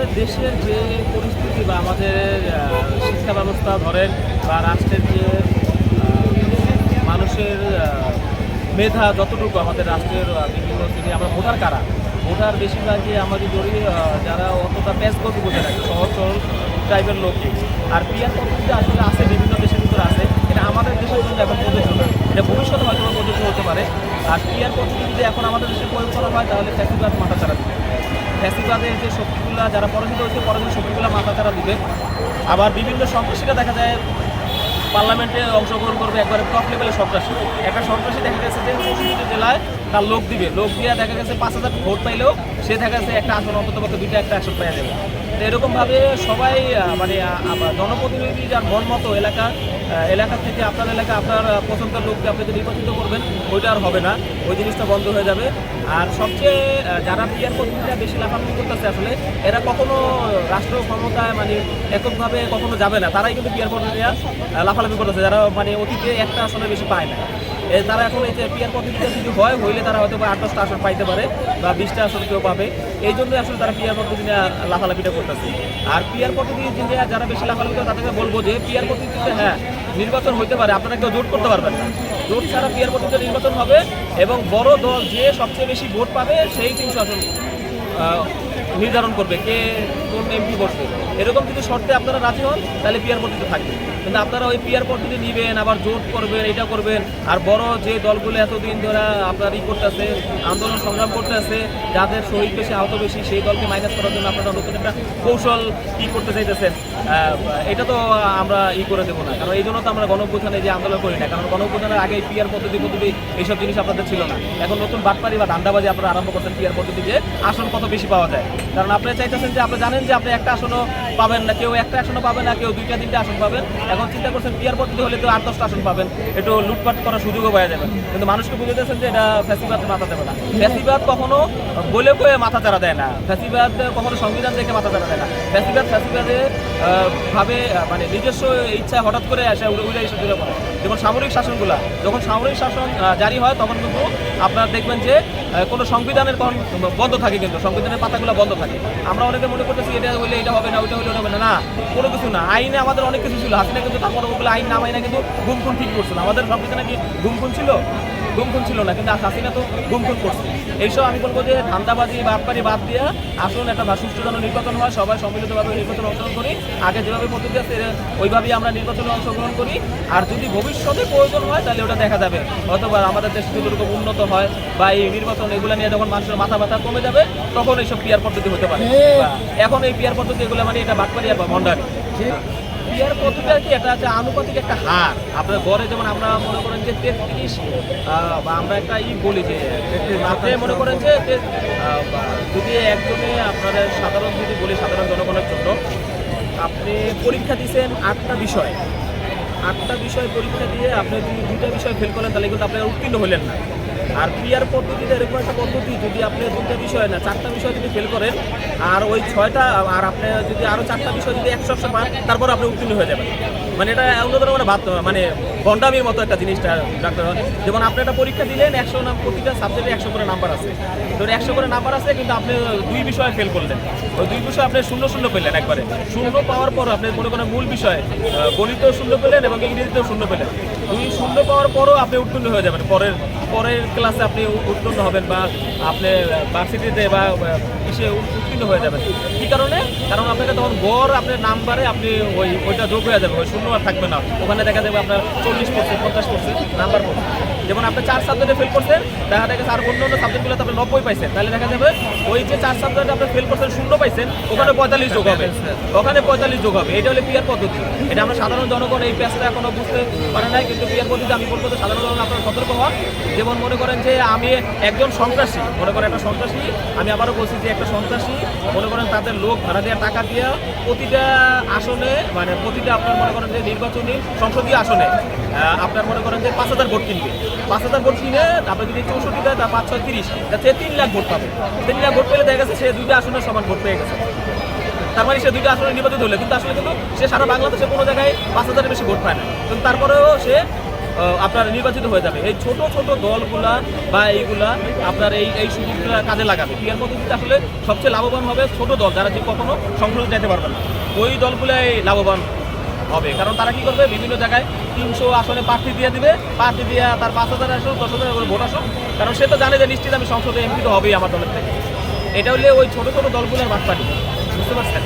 আমাদের দেশের যে পরিস্থিতি বা আমাদের শিক্ষা ব্যবস্থা ধরেন বা রাষ্ট্রের যে মানুষের মেধা যতটুকু আমাদের রাষ্ট্রের বিভিন্ন শ্রেণি আমরা ভোটার কারা ভোটার বেশিরভাগই আমাদের আহ, যারা অতটা প্যাসগত বোঝে না সহজ সরল টাইপের লোকই। আর পিয়ার পদ্ধতি আসলে আছে বিভিন্ন দেশের ভিতরে আছে। এটা আমাদের দেশের জন্য এখন প্রযোজ্য না এটা ভবিষ্যতে হয়তো প্রযোজ্য হতে পারে। আর পিয়ার পদ্ধতি যদি এখন আমাদের দেশে প্রয়োগ করা হয় তাহলে ফ্যাসিবাদ মাথা চারা দিবে। ফ্যাসিবাদের যে শক্তিগুলা, যারা পরাজিত হয়েছে, পরাজিত শক্তিগুলা মাথা তারা দিবে। আবার বিভিন্ন সন্ত্রাসীরা দেখা যায়, পার্লামেন্টে অংশগ্রহণ করবে, একবারে টপ লেভেলের সন্ত্রাসী। একটা সন্ত্রাসী দেখা গেছে যে চৌষট্টি জেলায় তার লোক দিবে। লোক দিয়ে দেখা গেছে পাঁচ হাজার ভোট পাইলেও সে দেখা গেছে একটা আসন অন্তত পক্ষে দুইটা, একটা আসন পাইয়া যাবে। তো এরকমভাবে সবাই মানে জনপ্রতিনিধি যার মন মতো এলাকা এলাকা থেকে আপনার এলাকা, আপনার পছন্দের লোককে আপনি যে নির্বাচিত করবেন, ওইটা আর হবে না। ওই জিনিসটা বন্ধ হয়ে যাবে। আর সবচেয়ে যারা পিয়ার প্রতিনিধিরা বেশি লাফালাফি করতেছে আসলে, এরা কখনো রাষ্ট্র ক্ষমতায় মানে এককভাবে কখনো যাবে না। তারাই কিন্তু পিয়ার প্রতিনিধিরা লাফালাফি করতেছে। যারা মানে অতীতে একটা আসনে বেশি পায় না। তারা এখন এই যে পিয়ার পদ্ধতিটা যদি হয়, হইলে তারা হয়তো আট দশটা আসন পাইতে পারে, বা বিশটা আসন কেউ পাবে। এই জন্যই আসলে তারা পিয়ার পদ্ধতি লাফালাফিটা করতেছে। আর পিয়ার পদ্ধতি নিয়ে যারা বেশি লাফালাফি করে, তাদেরকে বলব যে পিয়ার পদ্ধতিতে হ্যাঁ নির্বাচন হতে পারে, আপনারা কেউ জোট করতে পারবেন না। জোট ছাড়া পিয়ার পদ্ধতিতে নির্বাচন হবে এবং বড় দল যে সবচেয়ে বেশি ভোট পাবে সেই তিনশো আসন নির্ধারণ করবে কে কোন এমপি বসবে। এরকম যদি শর্তে আপনারা রাজি হন, তাহলে পিয়ার পদ্ধতি থাকবে। কিন্তু আপনারা ওই পিয়ার পদ্ধতি নিবেন, আবার জোট করবেন, এটা করবেন। আর বড় যে দলগুলো এতদিন ধরে আপনার ই করতেছে, আন্দোলন সংগ্রাম করতেছে, যাদের শহীদ বেশি, আহত বেশি, সেই দলকে মাইনাস করার জন্য আপনারা নতুন একটা কৌশল ই করতে চাইতেছেন। এটা তো আমরা ই করে দেবো না। কারণ এই জন্য তো আমরা গণঅভ্যুত্থানে যে আন্দোলন করি না। কারণ গণঅভ্যুত্থানের আগে পিয়ার পদ্ধতি পদ্ধতি এইসব জিনিস আপনাদের ছিল না। এখন নতুন বাটপারি বা ধান্দাবাজি আপনারা আরম্ভ করছেন পিয়ার পদ্ধতি যে আসন কত বেশি পাওয়া যায়। কারণ আপনি চাইতেছেন যে আপনি জানেন যে আপনি একটা আসনও পাবেন না, কেউ একটা আসনও পাবেন না, কেউ দুইটা, তিনটা আসন পাবেন। এখন চিন্তা করছেন পিয়ার পদ্ধতি হলে তো আট দশটা আসন পাবেন। একটু লুটপাট করার সুযোগও পাওয়া যাবে। কিন্তু মানুষকে বুঝে দিয়েছেন যে এটা ফ্যাসিবাদ মাথা দেবে না। ফ্যাসিবাদ কখনো বলে কয়ে মাথা চারা দেয় না। ফ্যাসিবাদ কখনো সংবিধান দেখে মাথা চারা দেয় না। ফ্যাসিবাদ ফ্যাসিবাদে ভাবে মানে নিজস্ব ইচ্ছা হঠাৎ করে আসে উড়ে উড়ে এসে দূরে পড়ে। যেমন সামরিক শাসনগুলো, যখন সামরিক শাসন জারি হয়, তখন কিন্তু আপনারা দেখবেন যে কোনো সংবিধানের কোন বন্ধ থাকে কিন্তু, সংবিধানের পাতাগুলো বন্ধ থাকে। আমরা অনেকে মনে করতেছি, এটা হইলে এটা হবে না, ওইটা হইলে হবে না। না, কোনো কিছু না। আইনে আমাদের অনেক কিছু ছিল। হাসিনা কিন্তু তারপর ওগুলো আইন না মাইনা কিন্তু গুমখুন ঠিক করছিল। আমাদের সংবিধানে কি গুমখুন ছিল? গুমখুন ছিল না কিন্তু হাসিনা তো গুমখুন করছে। এইসব আমি বলব যে ধান্দাবাজি বাটপারি বাদ দিয়ে আসুন একটা সুষ্ঠু যেন নির্বাচন হয় সবাই সম্মিলিতভাবে নির্বাচনে অংশগ্রহণ করি। আগে যেভাবে পদ্ধতি আছে ওইভাবেই আমরা নির্বাচনে অংশগ্রহণ করি। আর যদি ভবিষ্যতে প্রয়োজন হয় তাহলে ওটা দেখা যাবে। অথবা আমাদের দেশ যদি এরকম উন্নত হয় বা এই নির্বাচন এগুলো নিয়ে যখন মানুষের মাথা ব্যথা কমে যাবে তখন এইসব পিয়ার পদ্ধতি হতে পারে। এখন এই পিয়ার পদ্ধতি এগুলো মানে এটা বাটপারি আর ভণ্ডারি পিয়ার পদ্ধতি আর কি? এটা হচ্ছে আনুপাতিক একটা হার। আপনার গড়ে যেমন আমরা মনে করেন যে তেত্রিশ বা আমরা একটা ই বলি যে আপনি মনে করেন যে যদি একজনে আপনাদের সাধারণ যদি বলি সাধারণ জনগণের জন্য আপনি পরীক্ষা দিয়েছেন আটটা বিষয়। আটটা বিষয় পরীক্ষা দিয়ে আপনি যদি দুইটা বিষয় ফেল করেন তাহলে কিন্তু আপনি উত্তীর্ণ হলেন না। আর পিয়ার পদ্ধতিতে এরকম একটা পদ্ধতি যদি আপনি দুইটা বিষয় না চারটা বিষয় যদি ফেল করেন আর ওই ছয়টা আর আপনি যদি আরও চারটা বিষয় যদি একশো একশো পান তারপর আপনি উত্তীর্ণ হয়ে যাবেন। মানে এটা অন্যতম মানে বাদ মানে গন্ডামির মতো একটা জিনিসটা ডাক্তার যেমন আপনি একটা পরীক্ষা দিলেন একশো নাম প্রতিটা সাবজেক্টে একশো করে নাম্বার আছে। তো একশো করে নাম্বার আছে কিন্তু আপনি দুই বিষয়ে ফেল করলেন। ওই দুই বিষয়ে আপনি শূন্য শূন্য পেলেন একবারে। শূন্য পাওয়ার পর আপনি মনে করেন মূল বিষয় আহ, গণিতেও শূন্য পেলেন এবং ইংরেজিতেও শূন্য পেলেন। দুই শূন্য পাওয়ার পরও আপনি উত্তীর্ণ হয়ে যাবেন। পরের পরের ক্লাসে আপনি উত্তীর্ণ হবেন বা আপনি ভার্সিটিতে বা কিসে উত্তীর্ণ হয়ে যাবেন। কী কারণে? কারণ আপনাকে তখন গড় আপনি নাম্বারে আপনি ওই ওইটা যোগ হয়ে যাবে, ওই শূন্য আর থাকবে না। ওখানে দেখা যাবে আপনার চল্লিশ পার্সেন্ট পঞ্চাশ পার্সেন্ট নাম্বার পড়ছে। যেমন আপনি চার সাবজেক্টে ফেল করছেন দেখা দেখা আর অন্য অন্য সাবজেক্টগুলোতে আপনি নব্বই পাইছেন। তাহলে দেখা যাবে ওই যে চার সাবজেক্টে আপনি ফেল করছেন শূন্য পাইছেন ওখানে পঁয়তাল্লিশ যোগ হবে। ওখানে পঁয়তাল্লিশ যোগ হবে। এটা হলো পিয়ার পদ্ধতি। এটা আমরা সাধারণ জনগণ এই পেঁচটা এখনও বুঝতে পারে নাই কিন্তু পিয়ার পদ্ধতি আমি বলব সাধারণ জনগণ আপনারা সতর্ক হওয়া যেমন মনে করেন যে আমি একজন সন্ত্রাসী মনে করেন একটা সন্ত্রাসী আমি আবারও বলছি যে একটা সন্ত্রাসী মনে করেন তাদের লোক ভাড়া দেওয়া টাকা দিয়ে প্রতিটা আসনে মানে প্রতিটা আপনার মনে করেন যে নির্বাচনী সংসদীয় আসনে আপনার মনে করেন যে পাঁচ হাজার ভোট কিনবে। পাঁচ হাজার ভোট কিনে তারপরে যদি চৌষট্টি দেয় তা পাঁচ, ছয়, তিরিশ। তাতে তিন লাখ ভোট পাবে। তিন লাখ ভোট পেলে দেখা গেছে সে দুইটা আসনের সমান ভোট পেয়ে গেছে। তার মানে সে দুইটা আসনে নির্বাচিত হলে। কিন্তু আসলে কিন্তু সে সারা বাংলাদেশে কোনো জায়গায় পাঁচ হাজারের বেশি ভোট পায় না। কিন্তু তারপরেও সে আপনার নির্বাচিত হয়ে যাবে। এই ছোট ছোট দলগুলা বা এইগুলা আপনার এই এই সুযোগগুলা কাজে লাগাবে। পিয়ার পদ্ধতিতে আসলে সবচেয়ে লাভবান হবে ছোট দল। যারা যে কখনো সংসদে যেতে পারবে না। ওই দলগুলাই লাভবান হবে। কারণ তারা কি করবে? বিভিন্ন জায়গায় তিনশো আসনে প্রার্থী দিয়ে দিবে। প্রার্থী দিয়ে তার পাঁচ হাজার আসুক দশ হাজার করে ভোট আসুক কারণ সে তো জানে যে নিশ্চিত আমি সংসদে এমপি তো হবেই আমার দলের থেকে। এটা হলে ওই ছোটো, ছোট দলগুলোর বাটপানি বুঝতে পারছেন?